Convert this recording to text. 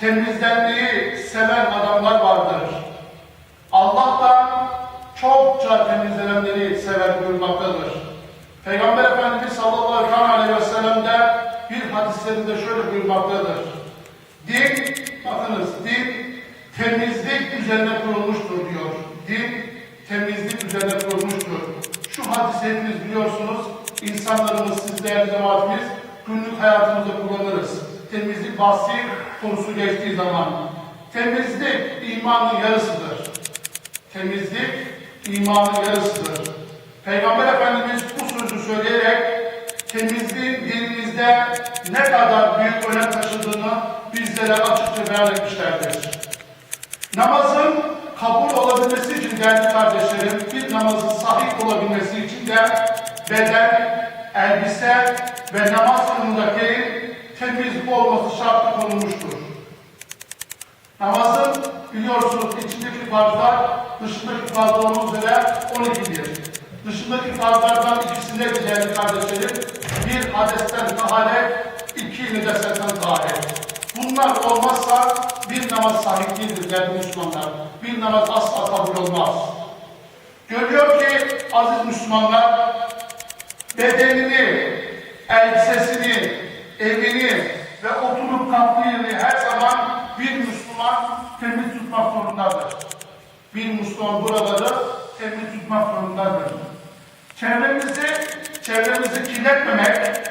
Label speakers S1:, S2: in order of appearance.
S1: temizlenmeyi seven adamlar vardır. Allah da çokça temizlenenleri sever buyurmaktadır. Peygamber Efendimiz sallallahu aleyhi ve sellem de bir hadislerinde şöyle buyurmaktadır. Din, bakınız din temizlik üzerine kurulmuştur diyor. Din temizlik üzerine kurulmuştur. Şu hadisi hepiniz biliyorsunuz. İnsanlarımız, sizler, cemaatimiz günlük hayatımızda kullanırız. Temizlik bahsi konusu geçtiği zaman. Temizlik imanın yarısıdır. Temizlik imanın yarısıdır. Peygamber Efendimiz bu sözü söyleyerek temizliğin dinimizde ne kadar büyük önem taşıdığını bizlere açıkça beyan etmişlerdir. Namazın kabul olabilmesi için değerli kardeşlerim, bir namazın sahih olabilmesi için de beden, elbise ve namaz kılındaki temiz olması şartı konulmuştur. Namazın biliyorsunuz içindeki farzlar dışındaki farzlar olmak üzere 12'dir. Dışındaki farzlardan ikisinde de değerli kardeşlerim bir adesten taharet, iki necasetten taharet. Bunlar olmazsa bir namaz sahih değildir değerli Müslümanlar. Bir namaz asla kabul olmaz. Görüyor ki aziz Müslümanlar elbisesini, evini ve oturup kalktığı yeri her zaman bir Müslüman temiz tutmak zorundadır. Bir Müslüman buraları temiz tutmak zorundadır. Çevremizi, çevremizi kirletmemek,